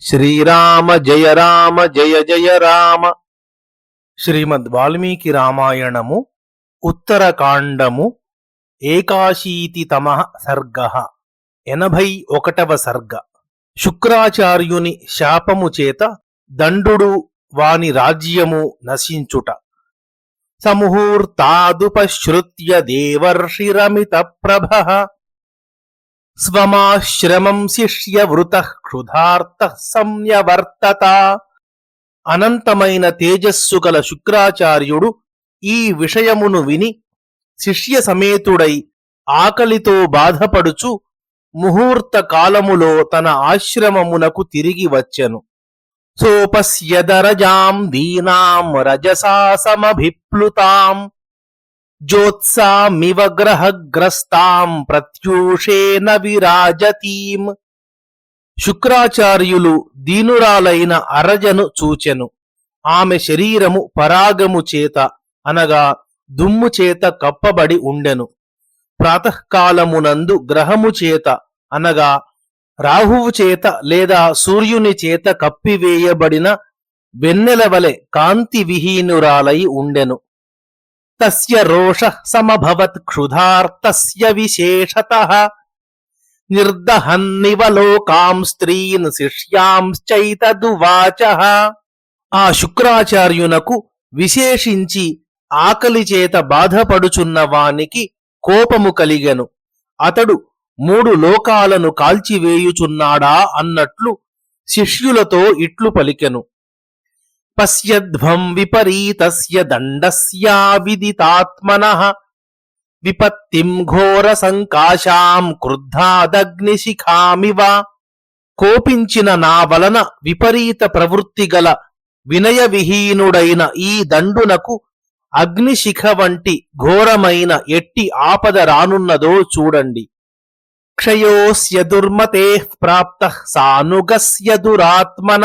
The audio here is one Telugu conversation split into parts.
శ్రీరామ జయ రామ జయ జయ రామ. శ్రీమద్ వాల్మీకి రామాయణము ఉత్తరకాండము ఏకాశీతితమ సర్గ ఎనభై ఒకటవ సర్గ. శుక్రాచార్యుని శాపము చేత దండు వాని రాజ్యము నశించుట. సముహూర్తాదుపశ్రుత్య దేవర్షిరమిత ప్రభ. స్వమాశ్రమం శిష్యవృత క్షుధార్త సంయవర్తత అనంతమైన తేజస్సు గల శుక్రాచార్యుడు ఈ విషయమును విని శిష్య సమేతుడై ఆకలితో బాధపడుచు ముహూర్త కాలములో తన ఆశ్రమమునకు తిరిగి వచ్చెను. సోపస్యదరజాం దీనాం రజసా సమభిప్లుతాం. జ్యోత్సామివ గ్రహగ్రస్తాం ప్రత్యూషేన విరాజతీం. శుక్రాచార్యులు దీనురాలైన అరజను చూచెను. ఆమె శరీరము పరాగము చేత అనగా దుమ్ము చేత కప్పబడి ఉండెను. ప్రాతకాలమునందు గ్రహము చేత అనగా రాహువు చేత లేదా సూర్యుని చేత కప్పివేయబడిన వెన్నెలవలె కాంతి విహీనురాలై ఉండెను. తస్య రోష సమభవత్ క్షుధార్తస్య విశేషత నిర్దహన్నివ లోకాం స్త్రీన్ శిష్యాంశ్చైతదువాచ ఆ శుక్రాచార్యునకు విశేషించి ఆకలి చేత బాధపడుచున్న వానికి కోపము కలిగెను। అతడు మూడు లోకాలను కాల్చివేయుచున్నాడా అన్నట్లు శిష్యులతో ఇట్లు పలికెను। పశ్యధ్వం విపరీతస్య దండస్యా విదితాత్మన విపత్తిం ఘోర సంకాశాం క్రుద్ధాదగ్నిశిఖామివ. కోపించిన నా వలన విపరీత ప్రవృత్తి గల వినయ విహీనుడైన ఈ దండునకు అగ్నిశిఖ వంటి ఘోరమైన ఎట్టి ఆపద రానున్నదో చూడండి. క్షయోస్య దుర్మతే ప్రాప్త సానుగస్య దురాత్మన.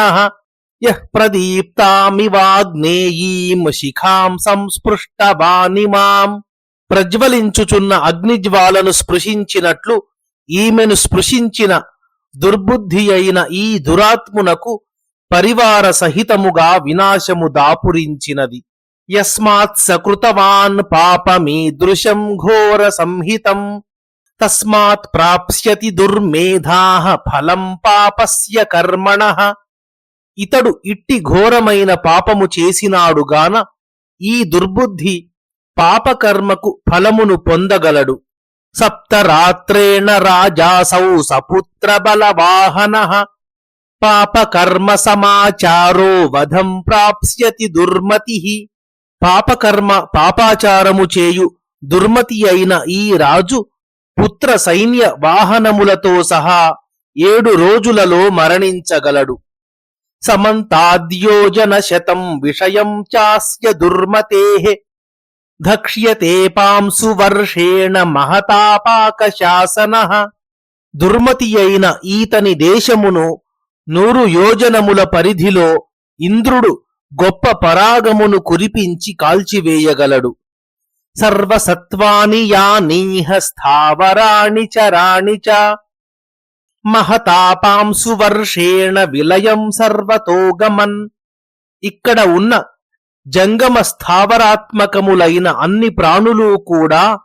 యః ప్రదీప్తామివాగ్నేయీం శిఖాం సంస్పృష్టవానిమాం ప్రజ్వలించుచున్న అగ్నిజ్వాలను స్పృశించినట్లు ఈమెను స్పృశించిన దుర్బుద్ధి అయిన ఈ దురాత్మునకు పరివార సహితముగా వినాశము దాపురించినది. యస్మాత్ సకృతవాన్ పాపమీదృశం ఘోర సంహితం తస్మాత్ ప్రాప్స్యతి దుర్మేధా ఫలం పాపస్య కర్మణ. ఇతడు ఇట్టి ఘోరమైన పాపము చేసినాడుగాన ఈ దుర్బుద్ధి పాపకర్మకు ఫలమును పొందగలడు. సప్తరాత్రేణ రాజాసౌ సపుత్ర బలవాహన పాపకర్మ సమాచారో వధం ప్రాప్స్యతి దుర్మతి పాపకర్మ పాపాచారము చేయు దుర్మతి అయిన ఈ రాజు పుత్ర సైన్య వాహనములతో సహా ఏడు రోజులలో మరణించగలడు. సమంతాద్యోజన శతం విషయం చాస్య దుర్మతే ధక్ష్యతే పాంసు వర్షేణ మహతాపాక శాసన దుర్మతి అయిన ఈతని దేశమును నూరు యోజనముల పరిధిలో ఇంద్రుడు గొప్ప పరాగమును కురిపించి కాల్చివేయగలడు సర్వసత్వాని యానీహ స్థావరాణి చరాణి చ మహతాపంసువర్షేణ విలయం సర్వతోగమన్. ఇక్కడ ఉన్న జంగమ స్థావరాత్మకములైన అన్ని ప్రాణులు కూడా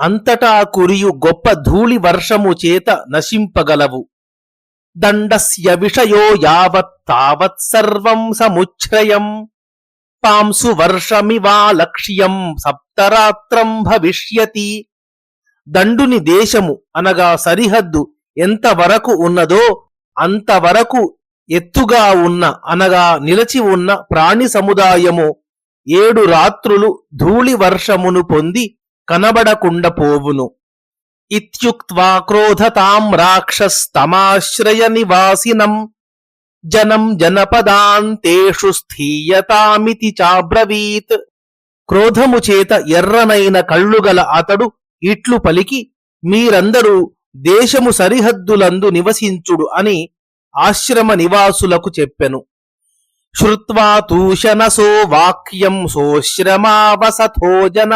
అంతటా కురియు గొప్ప ధూళి వర్షము చేత నశింపగలవు. దండస్య విషయో యావత్ తావత్ సర్వం సముచ్ఛ్రయం. పాంసు వర్షమివా లక్ష్యం సప్తరాత్రం భవిష్యతి. దండుని దేశము అనగా సరిహద్దు ఎంతవరకు ఉన్నదో అంతవరకు ఎత్తుగా ఉన్న అనగా నిలచి ఉన్న ప్రాణి సముదాయము ఏడు రాత్రులు ధూళి వర్షమును పొంది కనబడకుండా పోవును. ఇత్యుక్త్వా క్రోధతాం రాక్షస్తమాశ్రయ నివాసినం. జనం జనపదాంతేషు స్థీయతామితి చాబ్రవీత్. క్రోధము చేత ఎర్రనైన కళ్ళుగల అతడు ఇట్లు పలికి మీరందరూ దేశము సరిహద్దులందు నివసించుడు అని ఆశ్రమ నివాసులకు చెప్పెను. శ్రుత్వా తూషణసో వాక్యం సోశ్రమావసథో జన.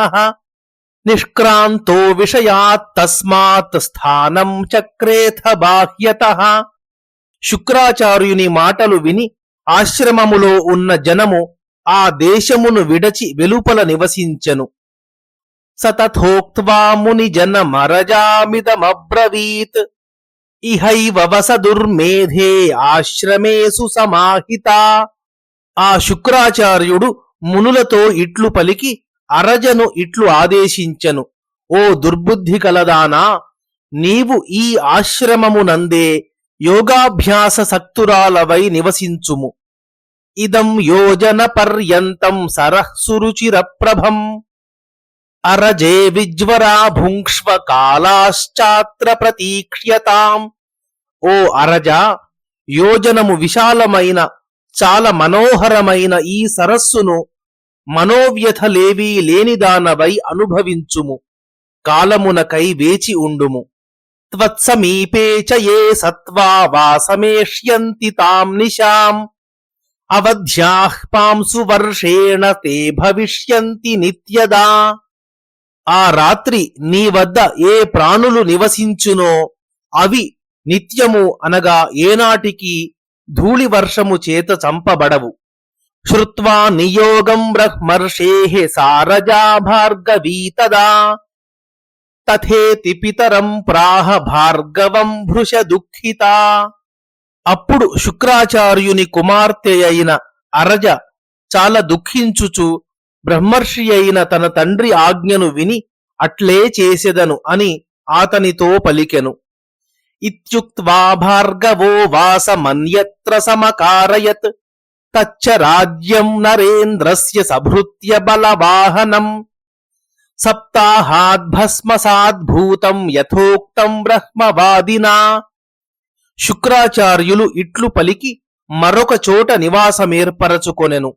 నిష్క్రాంతో విషయాత్ తస్మాత్ స్థానం చక్రేథ బాహ్యత. శుక్రాచార్యుని మాటలు విని ఆశ్రమములో ఉన్న జనము ఆ దేశమును విడచి వెలుపల నివసించెను. సతథోక్త్వా ముని జనమరజామిదమబ్రవీత్ ఇహైవ వసదుర్మేధే ఆశ్రమేసు సమాహిత ఆ శుక్రాచార్యుడు మునులతో ఇట్లు పలికి అరజను ఇట్లు ఆదేశించెను. ఓ దుర్బుద్ధి కలదానా నీవు ఈ ఆశ్రమమునందే యోగాభ్యాస సక్తురాలవై నివసించుము. ఇదం యోజన పర్యంతం సరఃసురుచిర ప్రభం అరజే విజ్వరా భుంక్ష్వ కాలాశ్చాత్ర ప్రతీక్ష్యతాం ఓ అరజ యోజనము విశాలమైన చాలా మనోహరమైన ఈ సరస్సును మనోవ్యథలేవీ లేనిదానవై అనుభవించుము కాలమునకై వేచి ఉండుము. త్వత్సమీపే చ ఏ సత్వా వాసమేష్యంతి తాం నిశాం. అవధ్యాహ్ పాంసు వర్షేణ తే భవిష్యంతి నిత్యదా. ఆ రాత్రి నీ వద్ద ఏ ప్రాణులు నివసించునో అవి నిత్యము అనగా ఏనాటికి ధూళి వర్షము చేత చంపబడవు. శ్రుత్వా నియోగం బ్రహ్మర్షే సారజా భార్గవీతదా. తథేతి పితరం ప్రాహ భార్గవం భృష దుఃఖిత. అప్పుడు శుక్రాచార్యుని కుమార్తె అయిన అరజ చాలా దుఃఖించుచు బ్రహ్మర్షి అయిన తన తండ్రి ఆజ్ఞను విని అట్లే చేసెదను అని ఆతనితో పలికెను. ఇత్యుక్త్వా భార్గవో వాసమన్యత్ర సమకారయత్ తచ్చ రాజ్యం నరేంద్రస్య సభృత్య బలవాహనం సప్తాహాద్భస్మసాద్భూతం యథోక్తం బ్రహ్మవాదినా. శుక్రాచార్యులు ఇట్లు పలికి మరొక చోట నివాసమేర్పరచుకొనెను.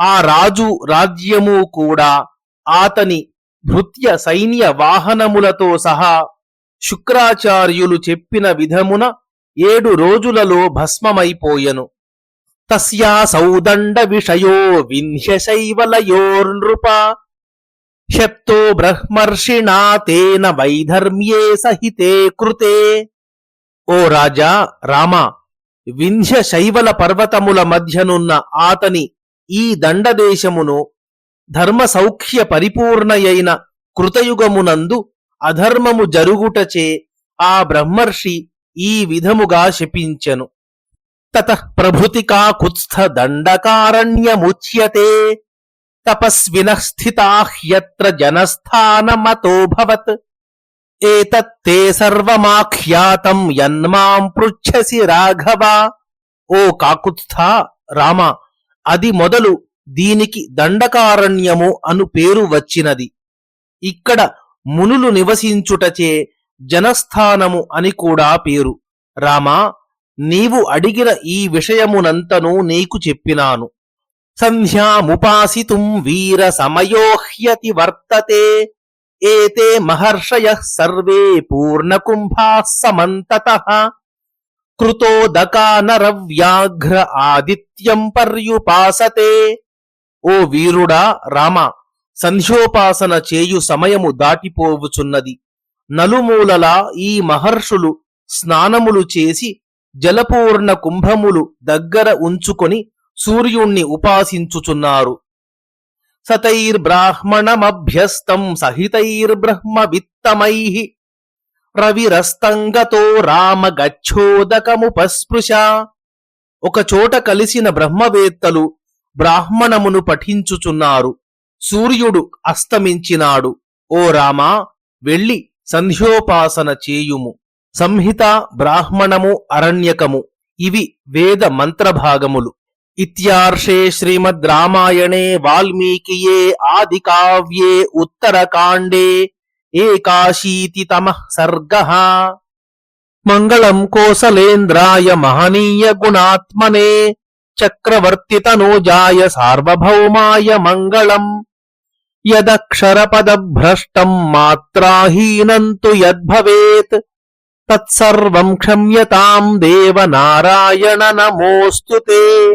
ఆ రాజు రాజ్యము కూడా ఆతని భృత్య సైన్య వాహనములతో సహా శుక్రాచార్యులు చెప్పిన విధమున ఏడు రోజులలో భస్మమైపోయెను. తస్యా సౌదండ విషయో విన్హ్యశైవలయోర్నృప శప్తో బ్రహ్మర్షిణా తేన వైధర్మ్యే సహితే కృతే. ఓ రాజా రామ వింధ్య శైవల పర్వతముల మధ్యనున్న ఆతని ఈ దండదేశమును ధర్మ సౌఖ్య పరిపూర్ణయైన కృతయుగమునందు అధర్మము జరుగుటచే ఆ బ్రహ్మర్షి ఈ విధముగా శపించెను. తత ప్రభృతికా కుత్స్థ దండకారణ్యముచ్యతే తపస్విన స్థితాహ్యత్ర జనస్థానమతోభవత్ ఏతత్తే సర్వమాఖ్యాతం యన్మాం పృచ్ఛసి రాఘవ ఓ కాకుత్స్థ రామా అది మొదలు దీనికి దండకారణ్యము అను పేరు వచ్చినది. ఇక్కడ మునులు నివసించుటచే జనస్థానము అని కూడా పేరు. రామా నీవు అడిగిన ఈ విషయమునంతను నీకు చెప్పినాను. సంధ్యాముపాసితుం వీర సమయోహ్యతి వర్తతే ఏతే మహర్షయ సర్వే పూర్ణకుంభా సమంతత. కృతోదకానరవ్యాఘ్ర ఆదిత్యం పర్యుపాసతే. ఓ వీరుడా రామ సంధ్యోపాసన చేయు సమయము దాటిపోవుచున్నది. నలుమూలలా ఈ మహర్షులు స్నానములు చేసి జలపూర్ణ కుంభములు దగ్గర ఉంచుకొని సూర్యుణ్ణి ఉపాసించుచున్నారు. సతైర్బ్రాహ్మణమభ్యస్తం సహితైర్బ్రహ్మ విత్తమై ప్రవిరస్తంగతో రామ గచ్చోదకముపస్పృశ ఒకచోట కలిసిన బ్రహ్మవేత్తలు బ్రాహ్మణమును పఠించుచున్నారు. సూర్యుడు అస్తమించినాడు. ఓ రామా వెళ్ళి సంధ్యోపాసన చేయుము. సంహిత బ్రాహ్మణము అరణ్యకము ఇవి వేద మంత్రభాగములు. ఇత్యార్షే శ్రీమద్ రామాయణే వాల్మీకియే ఆది కావ్యే ఉత్తరకాండే एकाशीतितमः सर्गः। मङ्गलम् कोसलेन्द्राय महनीय गुणात्मने, चक्रवर्तितनोजाय सार्वभौमाय मङ्गलम्। यदक्षरपदभ्रष्टम् मात्राहीनम् तु यद्भवेत्, तत्सर्वम् क्षम्यताम् देव नारायण नमोऽस्तु ते।